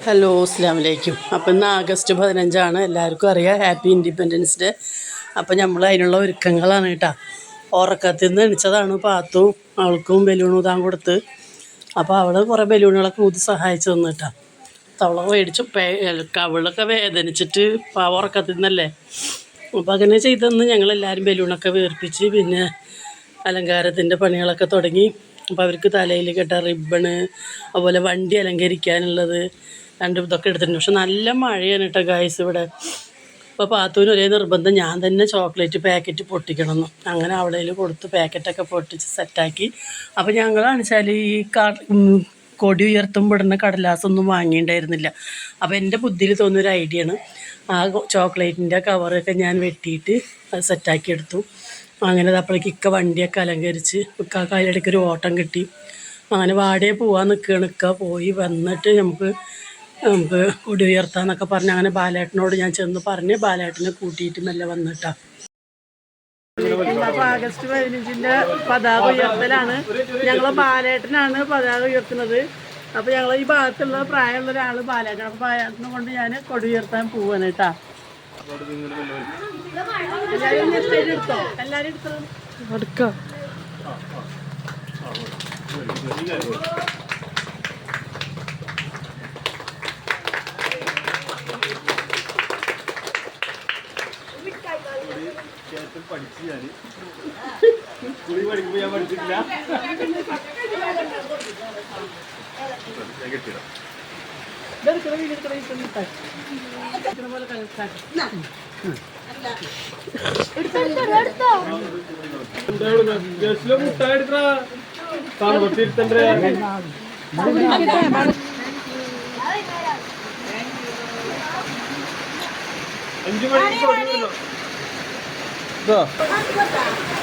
Hello അസ്ലാം വലൈക്കും അപ്പം ഇന്ന് ആഗസ്റ്റ് പതിനഞ്ചാണ്. എല്ലാവർക്കും അറിയാം. ഹാപ്പി ഇൻഡിപെൻഡൻസ് ഡേ അപ്പം നമ്മൾ അതിനുള്ള ഒരുക്കങ്ങളാണ് കേട്ടോ. ഉറക്കത്തിൽ നിന്ന് എണിച്ചതാണ് പാത്തു അവൾക്കും ബലൂൺ ഊതാൻ കൊടുത്ത്. അപ്പോൾ അവൾ കുറേ ബലൂണുകളൊക്കെ ഊതി സഹായിച്ചു തന്നു കേട്ടോ. തവള മേടിച്ചു അവളൊക്കെ വേദനിച്ചിട്ട് ഉറക്കത്തിൽ നിന്നല്ലേ. അപ്പോൾ അങ്ങനെ ചെയ്തെന്ന് ഞങ്ങളെല്ലാവരും ബലൂണൊക്കെ വീർപ്പിച്ച് പിന്നെ അലങ്കാരത്തിന്റെ പണികളൊക്കെ തുടങ്ങി. അപ്പോൾ അവർക്ക് തലയിൽ കെട്ട റിബണ് അതുപോലെ വണ്ടി അലങ്കരിക്കാനുള്ളത്. രണ്ട് ഇതൊക്കെ എടുത്തിട്ടുണ്ട്. പക്ഷെ നല്ല മഴയാണ് കേട്ടോ ഗായ്സ് ഇവിടെ. അപ്പോൾ പാത്തൂന് ഒരേ നിർബന്ധം ഞാൻ തന്നെ ചോക്ലേറ്റ് പാക്കറ്റ് പൊട്ടിക്കണമെന്ന്. അങ്ങനെ അവളെ കൊടുത്ത് പാക്കറ്റൊക്കെ പൊട്ടിച്ച് സെറ്റാക്കി അപ്പോൾ ഞങ്ങളാണ് വെച്ചാൽ ഈ കൊടി ഉയർത്തും കൊടി ഉയർത്തുമ്പോടുന്ന കടലാസൊന്നും വാങ്ങിയിട്ടുണ്ടായിരുന്നില്ല അപ്പോൾ എന്റെ ബുദ്ധിയിൽ തോന്നിയൊരു ഐഡിയ ആണ്. ആ ചോക്ലേറ്റിന്റെ കവറൊക്കെ ഞാൻ വെട്ടിയിട്ട് അത് സെറ്റാക്കി എടുത്തു. അങ്ങനെ അപ്പോഴേക്ക് ഇക്ക വണ്ടിയൊക്കെ അലങ്കരിച്ച് ഇക്ക കാലിടയ്ക്ക് ഒരു ഓട്ടം കിട്ടി. അങ്ങനെ വാടകയെ പോവാൻ നിൽക്കുകയാണ് ഇക്ക പോയി വന്നിട്ട് നമുക്ക് കൊടി ഉയർത്താന്നൊക്കെ പറഞ്ഞ് അങ്ങനെ ബാലേട്ടനോട് ഞാൻ ചെന്ന് പറഞ്ഞ് ബാലേട്ടനെ കൂട്ടിയിട്ട് മെല്ലെ വന്നിട്ടാ. അപ്പൊ ആഗസ്റ്റ് പതിനഞ്ചിന്റെ പതാക ഉയർത്തലാണ്. ഞങ്ങളെ ബാലേട്ടനാണ് പതാക ഉയർത്തുന്നത്. അപ്പൊ ഞങ്ങൾ ഈ ഭാഗത്തുള്ള പ്രായമുള്ള ഒരാൾ ബാലേട്ടൻ. അപ്പൊ ബാലേട്ടനെ കൊണ്ട് ഞാൻ കൊടി ഉയർത്താൻ പോവാണ് കേട്ടാ എല്ലാരും നെക്സ്റ്റ് എടുത്തോ? എല്ലാരും എടുത്തോ? എടുക്കാം. പഠിച്ചു ഞാൻ സ്കൂളിൽ പഠിക്കുമ്പോ ഞാൻ പഠിച്ചിട്ടില്ല. ഞാൻ കെട്ടിടാം മുട്ടായി എടുത്താ തണുപ്പത്തിരുത്തണ്ടേ അഞ്ചു മണിക്ക് 我